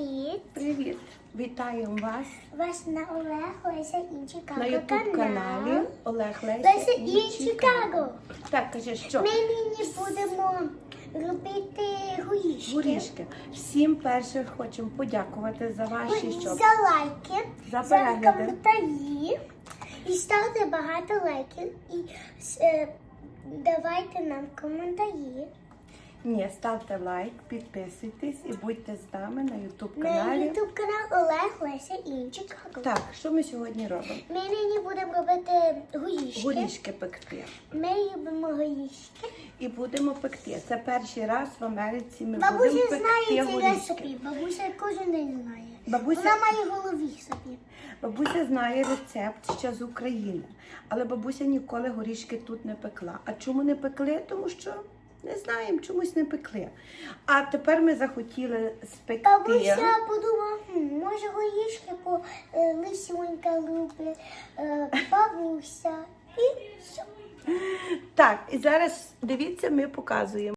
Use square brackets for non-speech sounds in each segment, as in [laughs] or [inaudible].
Привіт! Привіт! Вітаємо вас Вас на Олег Леся і Чикаго на ютуб каналі Олег Леся Леся і Чикаго. Так, кажи, що Ми нині будемо робити горішки. горішки. Всім перше хочемо подякувати за ваші що За лайки, За за коментарі. І ставте багато лайків. І е, давайте нам коментарі. Ні, ставте лайк, підписуйтесь і будьте з нами на ютуб На каналі. ютуб канал Олег Леся і Чикаго. Так, що ми сьогодні робимо? Ми нині будемо робити горішки. Горішки пекти. Ми любимо горішки. І будемо пекти. Це перший раз в Америці ми Бабуся будемо знає пекти ці горішки. рецепти. Бабуся кожен день знає. Бабуся- Вона має в голові собі. Бабуся знає рецепт ще з України, але бабуся ніколи горішки тут не пекла. А чому не пекли? Тому що не знаємо, чомусь не пекли. А тепер ми захотіли спекти. Бабуся подумала, «Хм, може горішки по е, лисюнька любить, е, бабуся. І все. Так, і зараз дивіться, ми показуємо.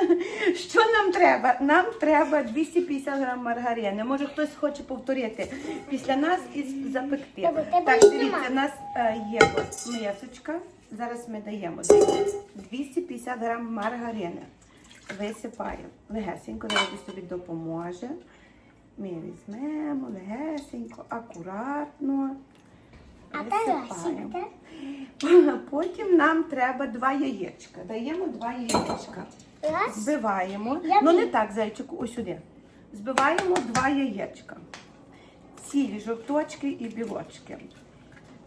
[laughs] Що нам треба? Нам треба 250 грам маргарини. Може хтось хоче повторити після нас і запекти. Тебе Так, дивіться, у нас е, є ось мисочка. Зараз ми даємо 250 грам маргарини. Висипаємо легесенько, зараз собі допоможе. Ми візьмемо легесенько, акуратно. Висипаємо. Потім нам треба два яєчка. Даємо два яєчка. Збиваємо. Ну не так, зайчику, ось сюди. Збиваємо два яєчка. Цілі жовточки і білочки.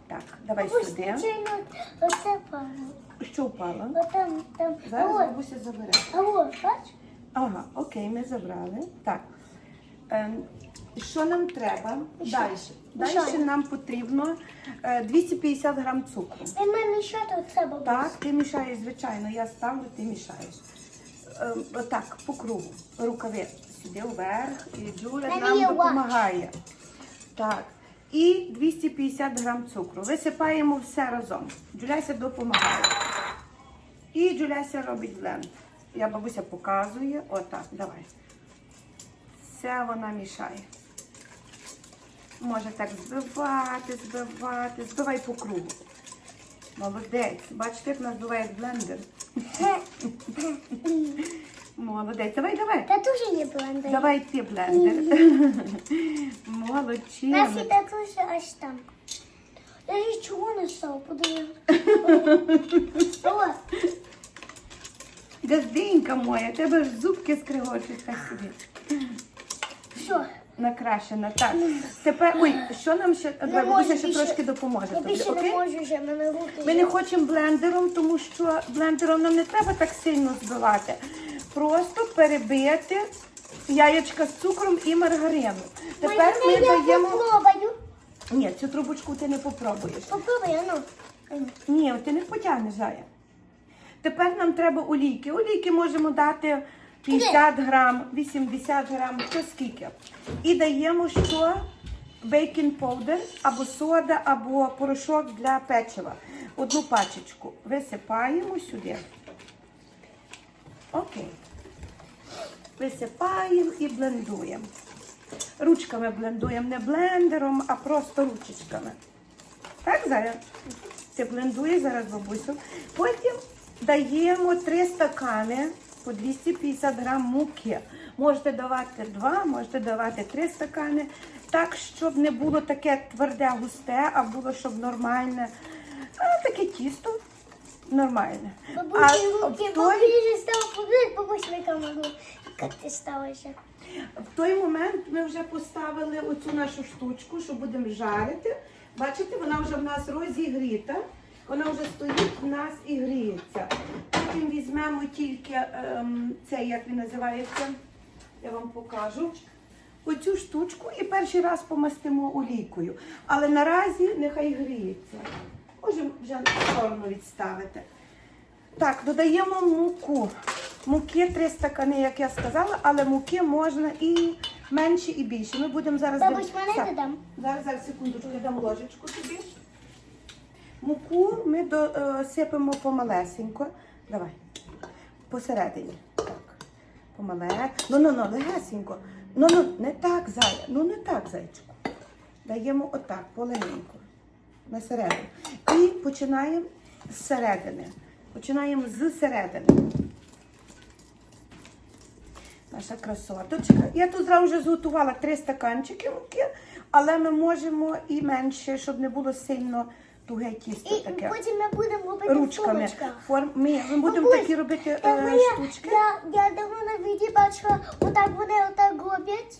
Так, давай сюди. звичайно, оце пало. Що впало? Отам, там. Зараз Алло, бабуся забере. алло, бач? Ага, окей, ми забрали. Так. Ем, що нам треба? Що? Далі. Далі що? нам потрібно е, 250 грам цукру. Ти мене що тут це бабусь? Так, ти мішаєш, звичайно, я ставлю, ти мішаєш. Ем, так, по кругу. Рукави сюди вверх. І Джуля нам є допомагає. Так. І 250 грам цукру. Висипаємо все разом. Джуляся допомагає. І Джуляся робить бленд. Я бабуся показує. Отак, давай. Все вона мішає. Може так збивати, збивати. Збивай по кругу. Молодець. Бачите, як нас блендер. [laughs] Молодець. Давай, давай. Та дуже є блендер. Давай ти блендер. [laughs] Молодчина. Нас і татуся аж там. Я ж чого не став, подивись. [laughs] О, Газденька моя, тебе ж зубки скригочуть так собі. що? Накрашена. Так. Тепер, ой, що нам ще? Давай, бабуся ще більше. трошки допоможе Я тобі, більше не окей? можу вже, мене руки. Ми не хочемо блендером, тому що блендером нам не треба так сильно збивати. Просто перебити яєчка з цукром і маргарину. Тепер ми даємо. попробую. Ні, цю трубочку ти не попробуєш. Попробуй, ну. Ні, ти не потягнеш зая. Тепер нам треба олійки. Олійки можемо дати 50 грам, 80 грам, то скільки. І даємо що? Бейкінг powder, або сода, або порошок для печива. Одну пачечку. Висипаємо сюди. Окей. Висипаємо і блендуємо. Ручками блендуємо, не блендером, а просто ручечками. Так, зараз? Це блендує зараз бабусю. Потім даємо 3 стакани по 250 грам муки. Можете давати 2, можете давати 3 стакани. Так, щоб не було таке тверде, густе, а було, щоб нормальне. А, таке тісто нормальне. Бабусі а руки, в той, бабусі став побити, бабусі на камеру. Як ти сталося? в той момент ми вже поставили оцю нашу штучку, що будемо жарити. Бачите, вона вже в нас розігріта. Вона вже стоїть в нас і гріється. Потім візьмемо тільки ем, це, як він називається, я вам покажу. Оцю штучку і перший раз помастимо олійкою. Але наразі нехай гріється. Можемо вже в сторону відставити. Так, додаємо муку. Муки 3 стакани, як я сказала, але муки можна і менше, і більше. Ми будемо зараз. Бабусь, мене Так, додам. Зараз, зараз, секундочку, я дам ложечку тобі. Муку ми до, е, помалесенько. Давай. Посередині. Так. Помале. Ну, ну, ну, легесенько. Ну, ну, не так, зая. Ну, не так, зайчику. Даємо отак, полегенько. На середину. І починаємо з середини. Починаємо з середини. Наша красоточка. Я тут зразу вже зготувала три стаканчики муки, але ми можемо і менше, щоб не було сильно туге тісто І таке. потім ми будемо робити Ручками. Форм... Ми, ми будемо Бабусь, такі робити Я, е, моя, штучки. я, я давно на віді бачила, отак вони отак роблять,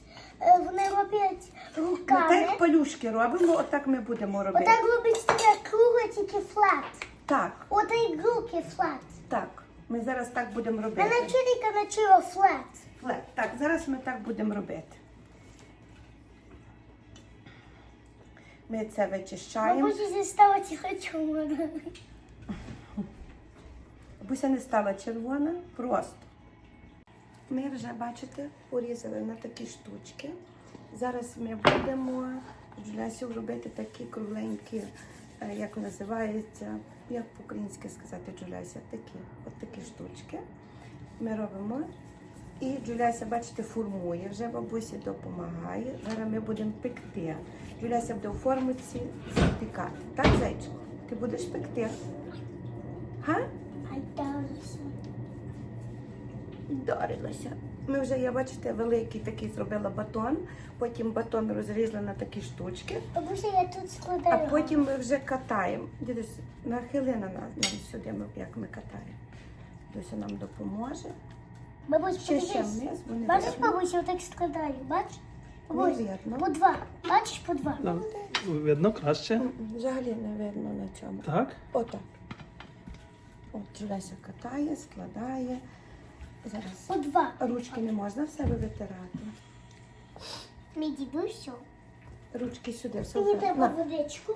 вони роблять Ми руками. так палюшки робимо, отак ми будемо робити. Отак роблять таке кругле, тільки флат. Так, Отай руки флат. так. Ми зараз так будемо робити. Мене вчителька навчила флат. Флет. Так, зараз ми так будемо робити. Ми це вичищаємо. Бабусі зістала тихо чорна. Буся не стала червона, просто. Ми вже, бачите, порізали на такі штучки. Зараз ми будемо Джулясю робити такі кругленькі, е, як називається, як по-українськи сказати, Джуляся, такі, от такі штучки. Ми робимо. І Джуляся, бачите, формує, вже бабусі допомагає. Зараз ми будемо пекти. Джуляся буде у формиці запікати. Так, зайчику? Ти будеш пекти? Га? Дарилася. Ми вже, я бачите, великий такий зробила батон, потім батон розрізала на такі штучки, Бабуся, я тут а складаю. потім ми вже катаємо. Дідусь, нахили на нас нам сюди, ми- як ми катаємо. Дуся нам допоможе. Бабусь, Ще ще вниз, бо не Бачиш, видно. бабуся, отак складаю, бач? Бабусь, Не видно. по два. Бачиш, по два. Да. Видно краще. Взагалі не видно на цьому. Так? Отак. От Джуляся катає, складає. Зараз По два. ручки не можна в себе витирати. Мій дідусь. Ручки сюди, все. Мені треба водичку.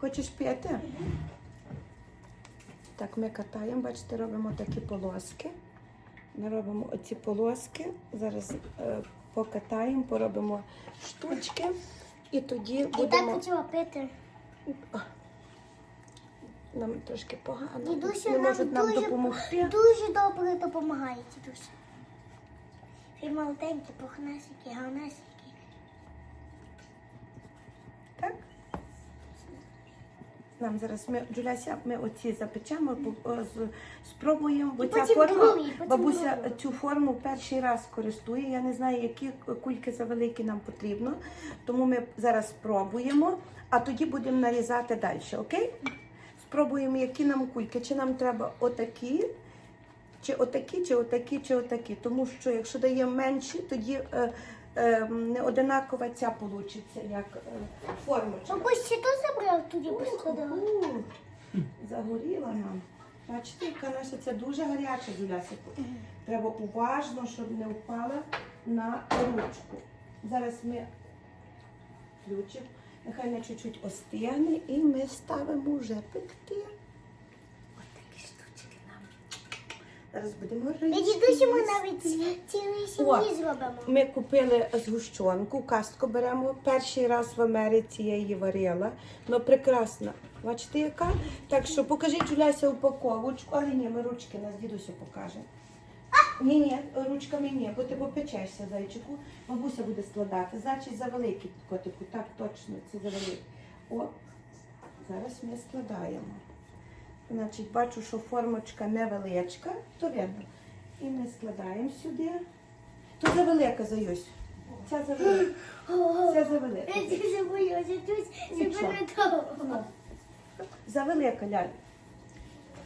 Хочеш п'яти? Так, ми катаємо, бачите, робимо такі полоски. Ми робимо оці полоски. Зараз е, покатаємо, поробимо штучки. І тоді І так будемо. хотіла пити. Нам трошки погано. Дідуся не нам можуть нам дуже, допомогти. дуже добре допомагає, дідуся. Він молоденький, пухнасенький, гарнесенький. Так? Нам зараз ми, Джуляся, ми оці запечемо, спробуємо, бо І ця потім форма, другий, потім бабуся другий. цю форму перший раз користує. Я не знаю, які кульки завеликі нам потрібно. Тому ми зараз спробуємо, а тоді будемо нарізати далі, окей? Спробуємо, які нам кульки. Чи нам треба отакі, чи отакі, чи отакі, чи отакі. Тому що якщо даємо менші, тоді е, е, не одинакова ця получиться, як е, формочка. Бабусь, чи то забрав туди поскладала? Загоріла нам. Бачите, яка наша це дуже гаряча Юляся. Треба уважно, щоб не впала на ручку. Зараз ми включимо, нехай на чуть-чуть остигне і ми ставимо вже пекти. Ось такі штучки нам. Зараз будемо І дідусі ми навіть цілий сім'ї зробимо. Ми купили згущенку, кастку беремо. Перший раз в Америці я її варила. Ну прекрасна. Бачите, яка? Так що покажіть Джуляся упаковочку. Але ні, ми ручки нас дідусю покажемо. Ні, ні, ручками ні, бо ти попечешся, зайчику. Бабуся буде складати. Значить, за великий котику. Так, точно, це за великий. О, зараз ми складаємо. Значить, бачу, що формочка невеличка, то видно. І ми складаємо сюди. То завелика, Заюсь. Ця завелика. [gasps] Ця завелика. Нічого. Завелика, ляль.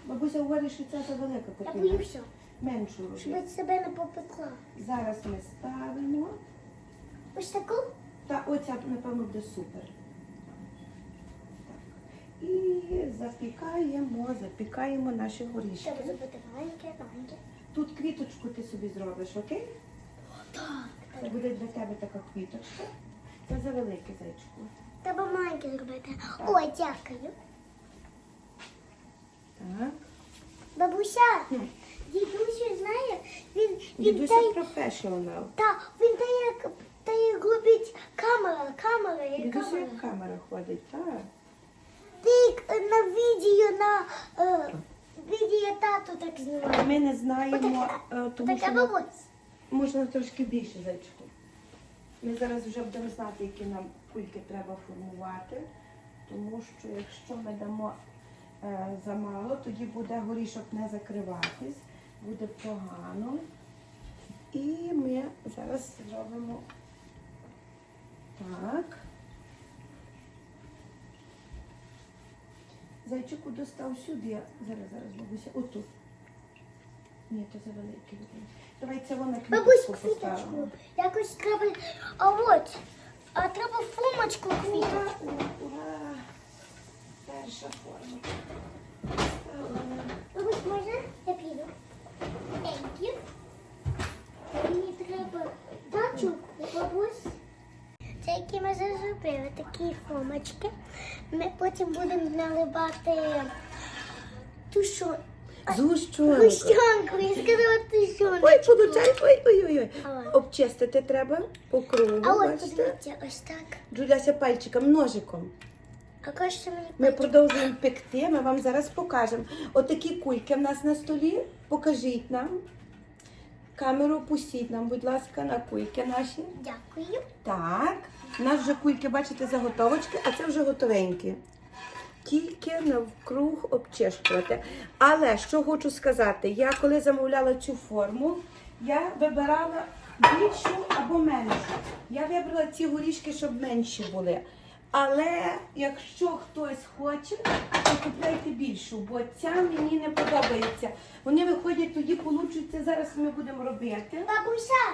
Бабуся говорить, що ця завелика Я потрібна. Меншу щоб себе не попекла. Зараз ми ставимо. Ось таку? Та оця, напевно, буде супер. Так. І запікаємо, запікаємо наші горішки. Треба зробити маленьке, маленьке. Тут квіточку ти собі зробиш, окей? Так. Це буде для тебе така квіточка. Це завелике зайчику. Треба маленьке зробити. Ой, дякую. Так. Бабуся, Хм. Дідусь знає, він, він Дідуся та, професіонал. та, він та як, та як робить камера, камера, як Дідуся камера. як камера ходить, так. Ти е, на відео, на е, відео тату так знімає. Ми не знаємо, е, тому Така що ми- бабусь. можна трошки більше зайчику. Ми зараз вже будемо знати, які нам кульки треба формувати. Тому що якщо ми дамо е, замало, тоді буде горішок не закриватись, буде погано. І ми зараз зробимо так. Зайчику достав сюди. Зараз, зараз, бабуся, отут. Ні, то завеликий. Давай це вона Бабусь, квіточку поставимо. Якось треба. А от. А треба формочку квіточку. Ура, ура. Перша форма. Поставлена. Бабусь, можна? Я піду. Thank you. Мені треба дачу, бабусь. Це які ми зараз зробили, такі формочки. Ми потім будемо наливати тушу. Згущенку. Я сказала тушонку. Ой, получай, ой, ой, ой, ой. Ага. Обчистити треба по кругу, А от бачите? подивіться, ось так. Джуляся пальчиком, ножиком. А кажете мені Ми продовжуємо пекти, ми вам зараз покажемо. Отакі кульки в нас на столі. Покажіть нам. Камеру пустіть нам, будь ласка, на кульки наші. дякую. Так, у нас вже кульки, бачите, заготовочки, а це вже готовенькі. Тільки навкруг обчищувати. Але що хочу сказати, я коли замовляла цю форму, я вибирала більшу або меншу. Я вибрала ці горішки, щоб менші були. Але якщо хтось хоче, то купляйте більшу, бо ця мені не подобається. Вони виходять тоді, получаться, зараз ми будемо робити. Бабуся,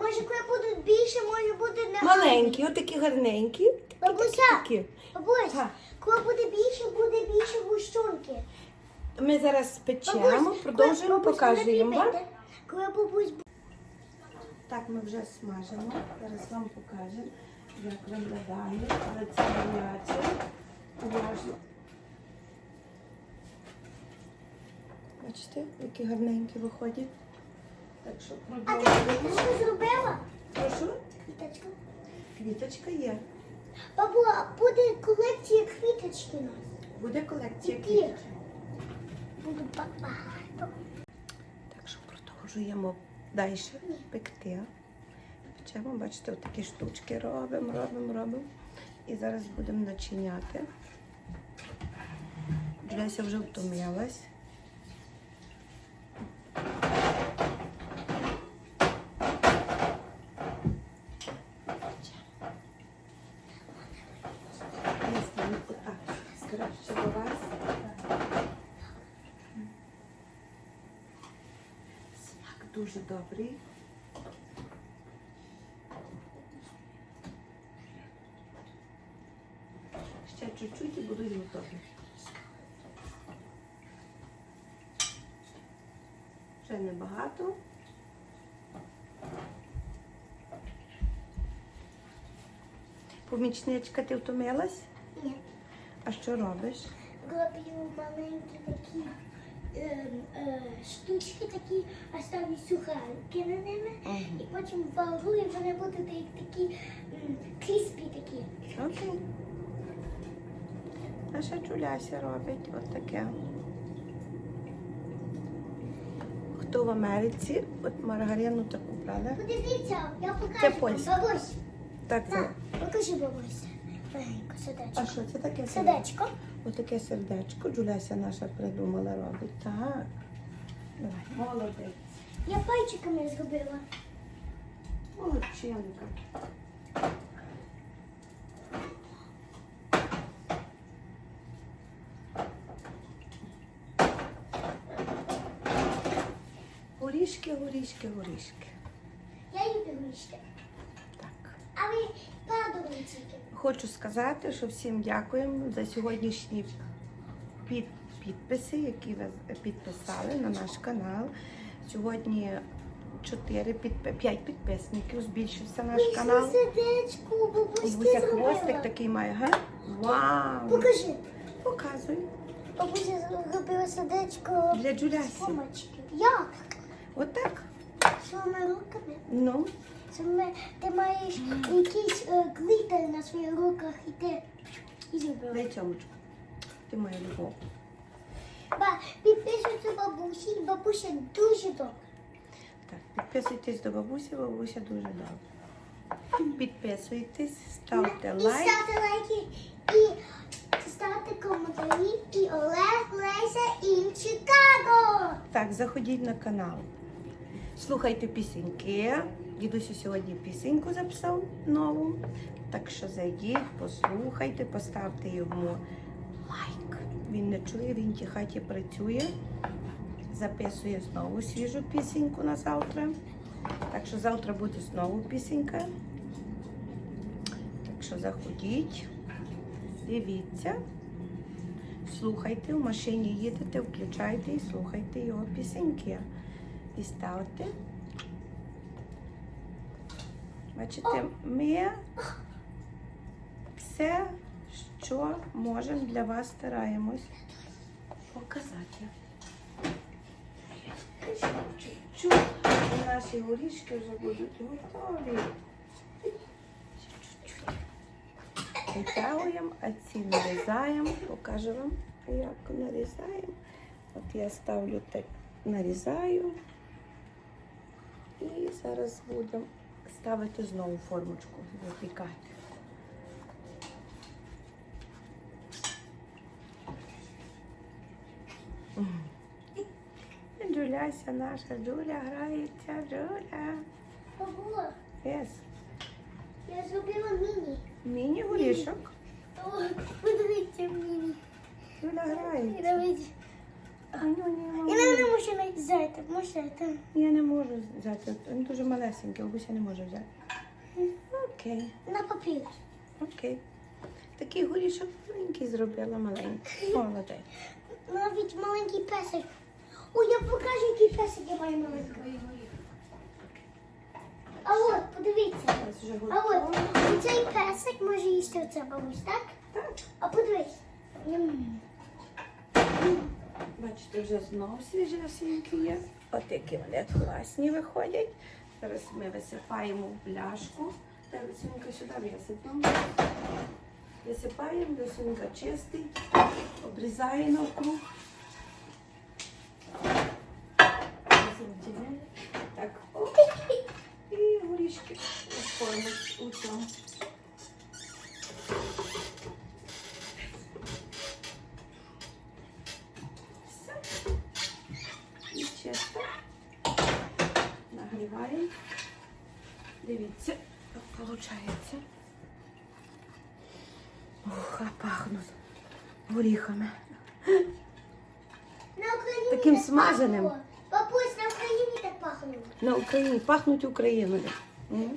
може, коли будуть більше, може бути не Маленькі, отакі гарненькі. Бабуся, Такі. бабусь, коли буде більше, буде більше гущонки. Ми зараз спечемо, Бабусь, продовжуємо, бабусь, покажемо вам. Коли бабусь Так, ми вже смажимо. Зараз вам покажемо, як виглядає. Але це гаряче. Уважно. Бачите, які гарненькі виходять. Так що А ти квіточку зробила? Прошу, Квіточку. квіточка є. Бабу, а буде колекція квіточки у нас. Буде колекція Які? квіточок. Багато. Так що продовжуємо далі пекти. Печемо, бачите, отакі штучки робимо, робимо, робимо. І зараз будемо начиняти. Джуляся вже втомилась. Я стану отак, краще до вас. Смак дуже добрий. Ще чуть-чуть і будуть готові. Ще небагато. Помічничка, ти втомилась? Ні. А що робиш? Роблю маленькі такі штучки такі, а ставлю сухарики на ними. І потім варю, і вони будуть як такі кріспі такі. Окей. Наша Джуляся робить от таке. Хто в Америці? От маргарину таку брали. Подивіться, я покажу. Це Бабусь, Так, покажи бабусь. Легенько, а що це таке? Сердечко. Отаке сердечко Джуляся наша придумала робить. Так. Давай, молодець. Я пальчиками зробила. Молодчинка. Горішки, горішки, горішки. Я люблю мішки. Так. А ви падали тільки. Хочу сказати, що всім дякуємо за сьогоднішні під, підписи, які ви підписали на наш канал. Сьогодні 4, 5 підписників, збільшився наш канал. сердечку, бабусь, Буся хвостик такий має, га? Вау! Покажи. Показуй. Бабуся зробила сердечко Для Джулясі. Як? Отак. Своїми руками. Ну, Своїми- Ти маєш якийсь е, глітер на своїх руках і ти і дай цьомочку. Ти моя любов. Ба, підписуйся бабусі, бабуся дуже добра. Так, підписуйтесь до бабусі, бабуся дуже добра. Підписуйтесь, ставте І лайк. ставте лайки, і ставте коментарі, і Олег, Леся, і Чикаго. Так, заходіть на канал. Слухайте пісеньки. Дідусю сьогодні пісеньку записав нову. Так що зайдіть, послухайте, поставте йому лайк. Він не чує, він в тій хаті працює. Записує знову свіжу пісеньку на завтра. Так що завтра буде знову пісенька. Так що заходіть, дивіться. Слухайте, в машині їдете, включайте і слухайте його пісеньки. І ставте. Бачите, ми все, що можемо для вас стараємось показати. Чуть-чуть наші горішки вже будуть готові. Витягуємо, а ці нарізаємо. Покажу вам, як нарізаємо. От я ставлю так, нарізаю. І зараз будемо ставити знову формочку, випікати. Джуляся наша, Джуля грається, Джуля. Ого, Yes. я зробила міні. Міні горішок. О, подивіться міні. Джуля грається. Ну, І нам не навіть взяти, можете. Я не можу взяти. Він дуже малесенький, бабуся не може взяти. Окей, На папір. окей. Такий горішок маленький зробила маленький. [laughs] Молодець. Навіть маленький песик. О, я покажу, який песик я маю маленький. А от, подивіться. А от, цей песик може їсти оце бабусь, так? Так, А подивись. Бачите, вже знову свіжесенькі є. От які вони класні виходять. Зараз ми висипаємо в пляшку. Та Лисюнька сюди висипаємо. Висипаємо, Лисюнька чистий, обрізаємо навкруг. Розділяємо. Так, оп. І горішки у форму у цьому. Все. І чисто. Нагріваємо. Дивіться, як виходить. Ух, а пахнуть горіхами. На Україні Таким так смаженим. Бабусь, на Україні так пахнуло. На Україні пахнуть Україною. М?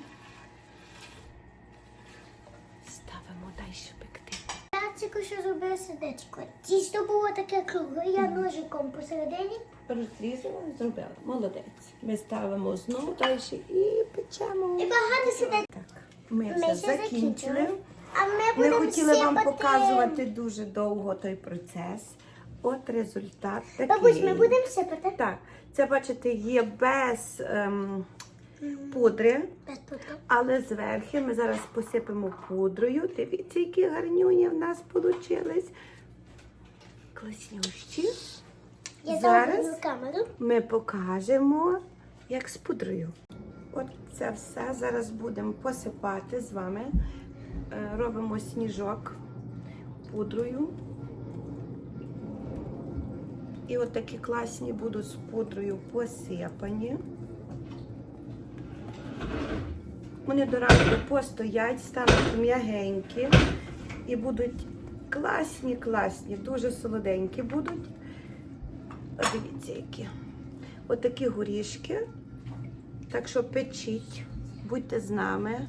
Ставимо далі пекти. Я тільки що зробила сердечко. Тісто було таке кругле, я ножиком посередині. Розрізала, зробила. Молодець. Ми ставимо знову далі і печемо. І багато сердечок. Так, ми Ми ще закінчили. А ми Не хотіла вам сипати. показувати дуже довго той процес. От результат такий. Бабусь, ми будемо сипати. Так, це бачите, є без ем, пудри, Без але зверху ми зараз посипемо пудрою. Дивіться, які гарнюні в нас получились. Класнющі. Я зараз камеру. ми покажемо, як з пудрою. От це все зараз будемо посипати з вами. Е, Робимо сніжок пудрою. І от такі класні будуть з пудрою посипані. Вони до ранку постоять, стануть м'ягенькі і будуть класні, класні, дуже солоденькі будуть. Дивіться, які. Отакі горішки. Так що печіть, будьте з нами,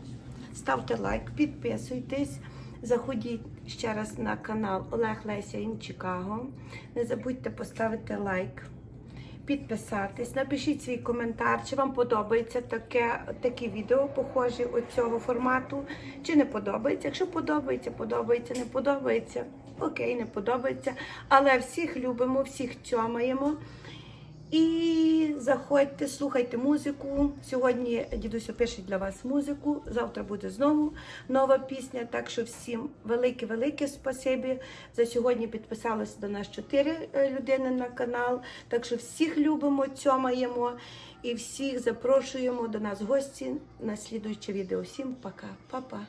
ставте лайк, підписуйтесь, заходіть ще раз на канал Олег Леся Ін Чикаго. Не забудьте поставити лайк, підписатись, напишіть свій коментар, чи вам подобається таке, такі відео, похожі от цього формату, чи не подобається. Якщо подобається, подобається, не подобається. Окей, не подобається. Але всіх любимо, всіх цьомаємо. І заходьте, слухайте музику. Сьогодні дідуся пише для вас музику. Завтра буде знову нова пісня. Так що всім велике-велике спасибі. За сьогодні підписалися до нас чотири е, людини на канал. Так що всіх любимо, цьомаємо. І всіх запрошуємо до нас гості на слідуюче відео. Всім пока, Па-па.